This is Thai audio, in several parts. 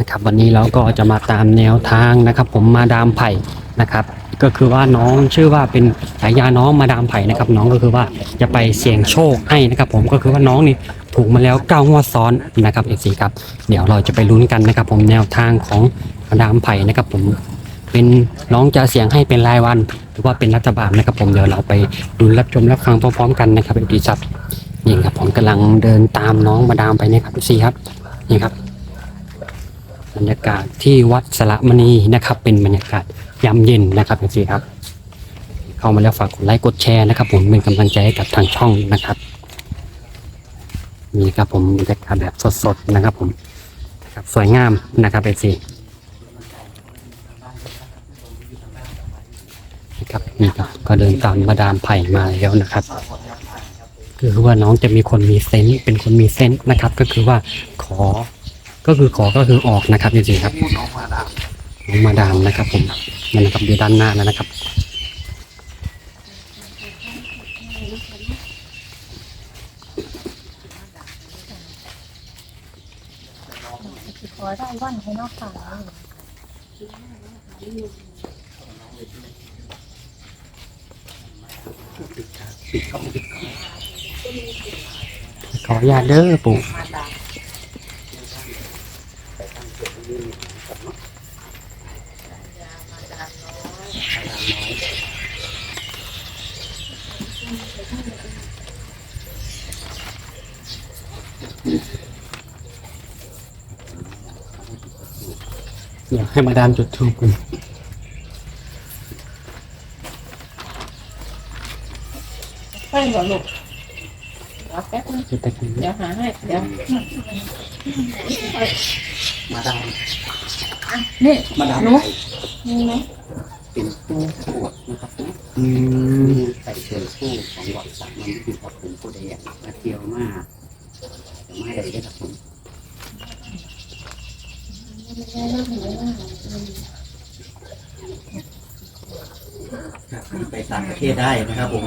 นะครับวันนี้เราก็จะมาตามแนวทางนะครับ ผมมาดามไผ่นะครับ ก็คือว่าน้องชื่อว่าเป็นฉายาน้องมาดามไผ่นะครับ น้องก็คือว่าจะไปเสี่ยงโชคให้นะครับ ผมก็คือว่าน้องนี่ถูกมาแล้วเก้างวดซ้อนนะครับเอซีครับ เดี๋ยวเราจะไปลุ้นกันนะครับ ผมแนวทางของมาดามไผ่นะครับ ผมเป็นน้องจะเสี่ยงให้เป็นรายวัน หรือว่าเป็นรัฐบาลนะครับ ผมเดี๋ยวเราไปดูรับชมรับฟังพร้อมๆกันนะครับเอซีครับนี่ครับผมกำลังเดินตามน้องมาดามไปนะครับเอซีครับนี่ครับ รรยากาศที่วัดสระมณีนะครับ เป็นบรรยากาศยามเย็นนะครับเอซีครับ เข้ามาแล้วฝากกดไลค์กดแชร์นะครับ ผมเป็นกำลังใจให้กับทางช่องนะครับนี่ครับผมบรรยากาศแบบสดๆนะครับผมนะครับสวยงามนะครับเอซีนะครับนี่ครับก็เดินตามมาดามไผ่มาแล้วนะครับคือว่าน้องจะมีคนมีเซนต์เป็นคนมีเซนต์นะครับ ก็คือว่าขอ ก็คือขอก็คือออกนะครับจริงๆครับน้องมาดามน้องมาดามนะครับ ผมนั่นนะครับอยู่ด้านหน้าแล้วนะครับขอได้วันให้นอกค่ะขออนุญาตเด้อปู่ อยากให้มาดามจุดทูปกันไปเหรอลูกรอแป๊บนึงจุดตะกี้เดี๋ยวหาให้ เดี๋ยว มาดามนี่มาดามหนูนี่ไหมเป็นผู้ปวดนะครับอืมมีใส่เชิญผู้ของวัดสามมันคือครับผมผู้ใดอยากมาเที่ยวมากจะมาได้เลยครับผมครับ ไปต่างประเทศได้นะครับผม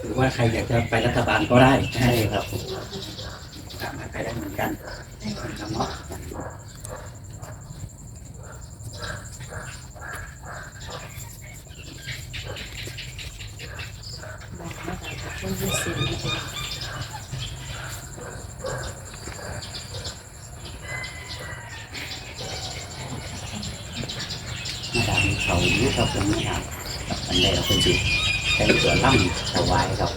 หรือว่าใครอยากจะไปรัฐบาลก็ได้ใช่ครับผมสามารถไปได้เหมือนกันนะครับเนาะ มาดาม เขาอยู่กับผมนะครับกับอันใดเราเป็นจุดแต่งตัวล่ำถวายครับ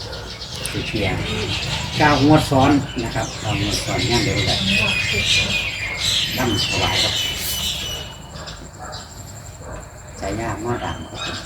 คือเพียงเก้างวดซ้อนนะครับเก้างวดซ้อนง่ายเดียวกันล่ำถวายครับใช้ยากมาดามครับ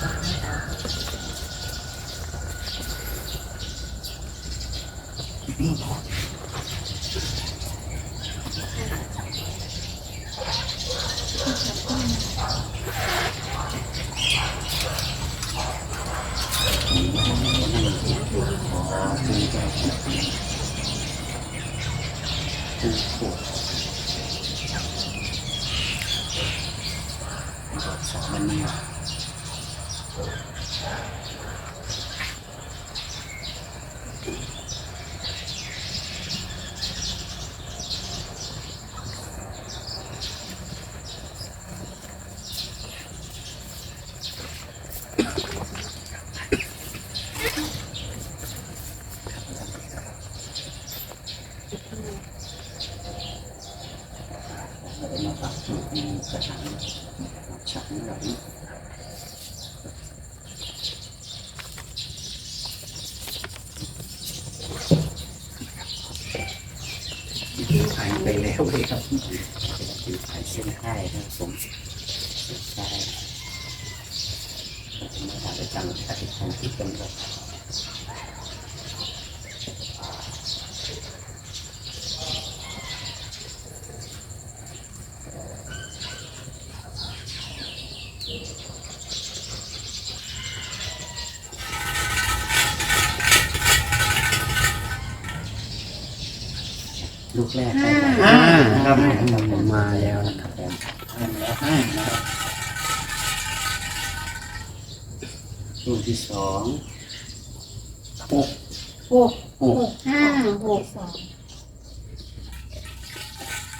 ผมผู้ปวดวัดสามมันนี่ มาปรับจูในสถาน ฉันแบบนี้ขายไปแล้วเลยครับเป็นขายเส้นให้ครับผมเส้นค่ายมาทำประจำปฏิบัติที่เป็นแบบ ลูกแรกห้าห้าครับมาแล้วนะครับห้าแล้วห้านะครับลูกที่สองหกหกหกหกห้าหกสอง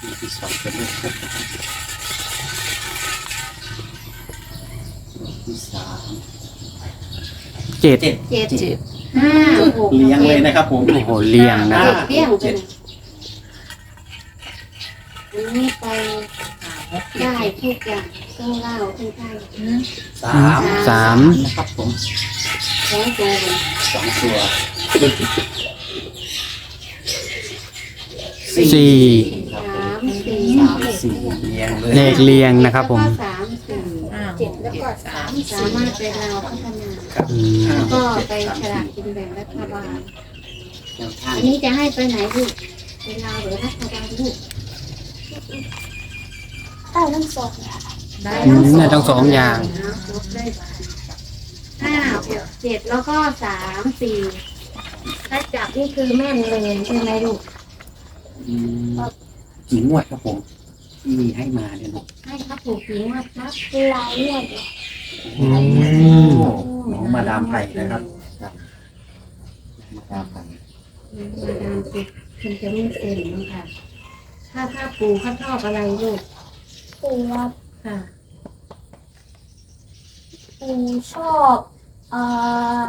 ลูกที่สองเป็นลูกหกลูกที่สามเจ็ดเจ็ดเจ็ดเจ็ดห้าหกเลี้ยงเลยนะครับผมโอ้โหเรียงนะครับเลี้ยงกันอันนี้ไป ได้ทุกอย่างต้องเล่าทุกท่านสามสามนะครับผมสองตัวเลยสองตัวสี่ครับสามสี่สามสี่เลี้ยงเลยเลขเรียงนะครับผมแล้วก็สามสี่เจ็ดแล้วก็สามสามารถไปเราพัฒนาครับอืมห้าแล้วหก็กไปเจ็ดฉสามลากสี่กินแบ่งรัฐบาลแนวทางอันนี้จะให้ไปไหนลูกไปลาวหรือรัฐบาลลูก ได้ทั้งสองได้อืมได้ทั้งสองอย่าง ลบได้ห้าหกเจ็ดแล้วก็สามสี่ถ้าจับนี่คือแม่นเลยใช่ไหมลูก อืมกี่งวดครับผมที่มีให้มาเนี่ยลูกให้ครับถูกผีงวดครับลายเนี่ย อืมน้องมาดามไผ่นะครับ มาดามไผ่มาดามติดคุณจะไม่เซ็นนะคะถ้าถ้าปูข้าชอบอะไรลูก ปูว่าค่ะ ปูชอบเอ่อ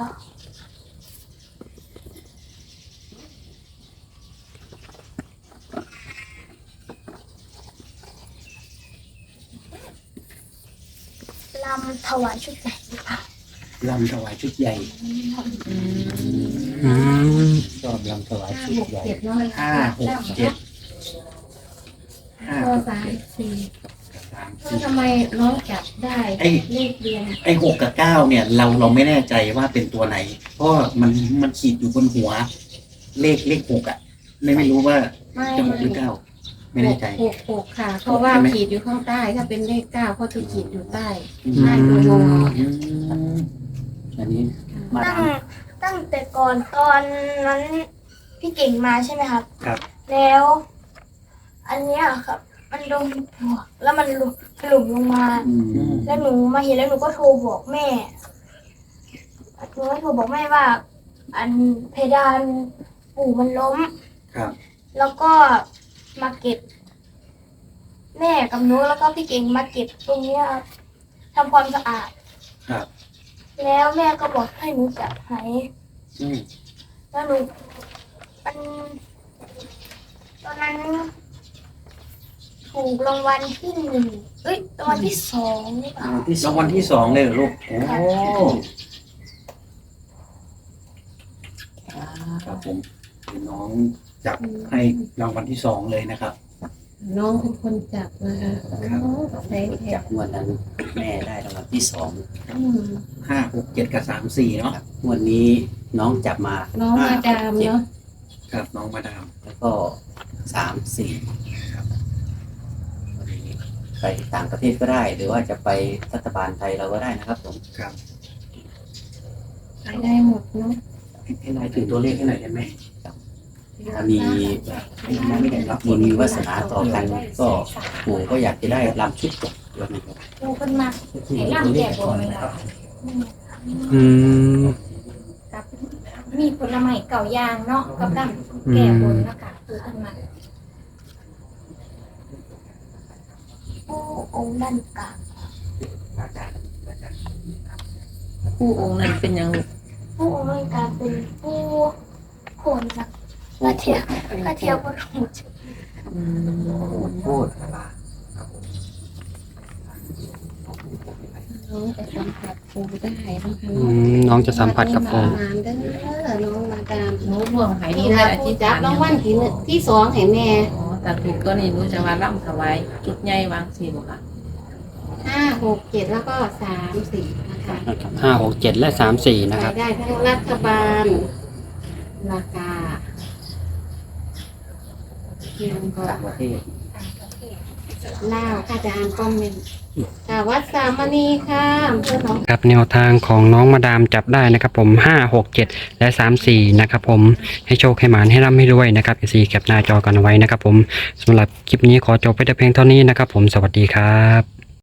ลำถวายชุดใหญ่หรือเปล่าลำถวายชุดใหญ่อืมชอบลำถวายห้าชุดหกใหญ่เจ็ดน้อยห้าหกเจ็ดห้าข้อหกสามเจ็ด สี่สาม ก็สี่ทำไมน้องจับได้ไอ้ เลขเรียงไอ้หกกับเก้าเนี่ย เราเราไม่แน่ใจว่าเป็นตัวไหน เพราะมันมันขีดอยู่บนหัว เลขเลขหกอะไม่ไม่รู้ว่าไม่จะหกหรือเก้าไม่แน่ใจ หกหกค่ะ เพราะว่าใช่ไหม ขีดอยู่ข้างใต้ ถ้าเป็นเลขเก้าก็คือขีดอยู่ใต้อืมใต้ตัววงอืมอันนี้มาตั้ดางม ตั้งแต่ก่อนตอนนั้นพี่เก่งมาใช่ไหมครับ ครับ แล้ว อันเนี้ยครับ มันโดนปลวกแล้วมันหลุถล่มลงมาอืมแล้วหนูมาเห็นแล้วหนูก็โทรบอกแม่หนูก็โทรบอกแม่ว่า อันเพดานปู่มันล้ม ครับ แล้วก็มาเก็บ แม่กับหนูแล้วก็พี่เก่งมาเก็บตรงเนี้ยครับทำความสะอาดครับ แล้วแม่ก็บอกให้หนูจับไหอืมแล้วหนูมันตอนนั้น ถูกรางวัลที่หนึ่งเอ้ยรางวัลที่สองหรือเปล่า รางวัลที่สองเลยเหรอลูก โอ้ครับผมน้องจับให้รางวัลที่สองเลยนะครับน้องเป็นคนจับนะคะครับโอ้ใช้แขจากกงวดนั้นแม่ได้รางวัลที่สองอืมห้าหกเจ็ดกับสามสี่เนาะครับงวดนี้น้องจับมาน้องมาดามเนาะ ครับน้องมาดามแล้วก็สามสี่ครับวันนี้ ไปต่างประเทศก็ได้ หรือว่าจะไปรัฐบาลไทยเราก็ได้นะครับผมครับไปได้หมดเนาะให้ให้นายถือตัวเลขให้หน่อยได้ไหมถ้ามีมองไม่เห็นครับบุญมีวาสนาต่อกันก็ปู่ก็อยากจะได้รำชุดจบด้วยนะครับปูขึ้นมาให้ร่างแก่บนเลยครับอืมกับมีผลไม้เก่ายางเนาะกับร่างอืแก่บมนแล้วก็ปูขึ้นมา ปูองค์ด้านกลางผู้องค์นั้นเป็นยังปูองค์ด้านกลางเป็นปูโคนสักกระเทียมกระเทียมบนหูอืมพูดน้องจะสัมผัสปูได้นะคะอืมน้องจะสัมผัสกับองค์งานเด้อน้องมาดามหนูดวงหายดีนี่เลนะยอผู้ธิษจัฐาบนรางวัลที่หนึ่งที่สองให้แม่อ๋อ แต่ถูกก็นี่หนูจะว่าร่ำถวายจุดใหญ่วางสินค่ะห้าหกเจ็ดแล้วก็สามสี่นะคะห้าหกเจ็ดและสามสี่นะคขารัยบได้ทั้งรัฐบาล ราคาเพียงก็ต่างประเทศเลาวค่ะอาจารย์คอมเมนต์ค่ะวัดสามณีค่ะอำเภอหนอง ครับแนวทางของน้องมาดามจับได้นะครับผมห้าหกเจ็ดและสามสี่นะครับผมให้โชคให้หมานให้ร่ำให้รวยนะครับสีแคปหน้าจอกันเอาไว้นะครับผมสำหรับคลิปนี้ขอจบไปแต่เพียงเท่านี้นะครับผมสวัสดีครับ